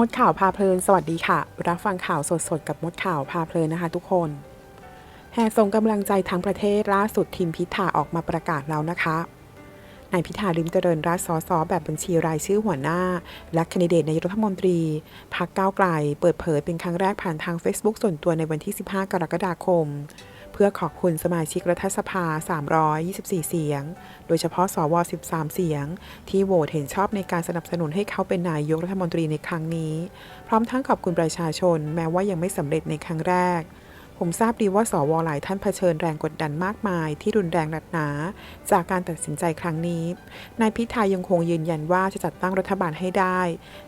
มดข่าวพาเพลิน สวัสดีค่ะ รับฟังข่าวสดๆ กับมดข่าวพาเพลินนะคะทุกคน แห่ส่งกำลังใจทั้งประเทศล่าสุดทีมพิธาออกมาประกาศแล้วนะคะนายพิธาลิมเจริญรัตน์สสแบบบัญชีรายชื่อหัวหน้า และคนดิเดตนายกรัฐมนตรีพักก้าวไกล เปิดเผยเป็นครั้งแรกผ่านทาง Facebook ส่วนตัวในวันที่ 15 กรกฎาคม เพื่อขอบคุณสมาชิกรัฐสภา 324 เสียง โดยเฉพาะสว 13 เสียง ที่โหวตเห็นชอบในการสนับสนุนให้เขาเป็นนายกรัฐมนตรีในครั้งนี้ พร้อมทั้งขอบคุณประชาชน แม้ว่ายังไม่สำเร็จในครั้งแรก ผมทราบดีว่าสวหลายท่านเผชิญแรงกดดันมากมาย ที่รุนแรงหนักหนา จากการตัดสินใจครั้งนี้ นายพิธายังคงยืนยันว่าจะจัดตั้งรัฐบาลให้ได้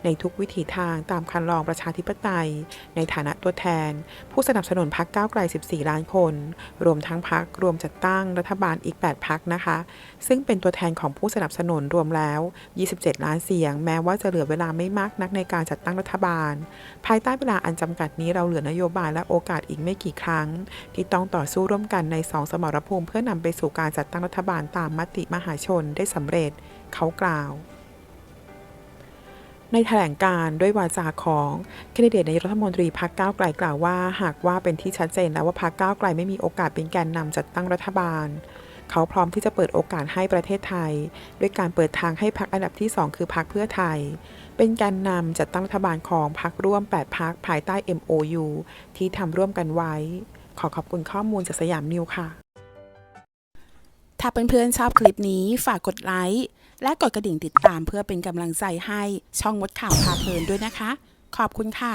ในทุกวิถีทางตามคันลองประชาธิปไตย ในฐานะตัวแทน ผู้สนับสนุนพรรคก้าวไกล 14 ล้านคน รวมทั้งพรรครวมจัดตั้งรัฐบาลอีก 8พรรคนะคะ ซึ่งเป็นตัวแทนของผู้สนับสนุนรวมแล้ว 27 ล้านเสียง แม้ว่าจะเหลือเวลาไม่มากนักในการจัดตั้งรัฐบาล ภายใต้เวลาอันจำกัดนี้เราเหลือนโยบายและโอกาสอีกไม่กี่ครั้ง ที่ต้องต่อสู้ร่วมกันในสองสมรภูมิเพื่อนำไปสู่การจัดตั้งรัฐบาลตามมติมหาชนได้สำเร็จ เขากล่าว ในแถลงการด้วยวาจาของแคนดิเดตนายรัฐมนตรีพรรคก้าวไกลกล่าวว่า หากว่าเป็นที่ชัดเจนแล้วว่าพรรคก้าวไกลไม่มีโอกาสเป็นแกนนำจัดตั้งรัฐบาล เขาพร้อมที่จะเปิดโอกาสให้ประเทศไทย ด้วยการเปิดทางให้พรรคอันดับที่ 2 คือพรรคเพื่อไทย เป็นแกนนำจัดตั้งรัฐบาลของพรรคร่วม 8พรรคภายใต้ MOU ที่ทำร่วมกันไว้ ขอขอบคุณข้อมูลจากสยามนิวค่ะ ถ้าเพื่อนๆชอบคลิปนี้ฝากกดไลค์และกดกระดิ่งติดตามเพื่อเป็นกำลังใจให้ช่องมดข่าวพาเพลินด้วยนะคะ ขอบคุณค่ะ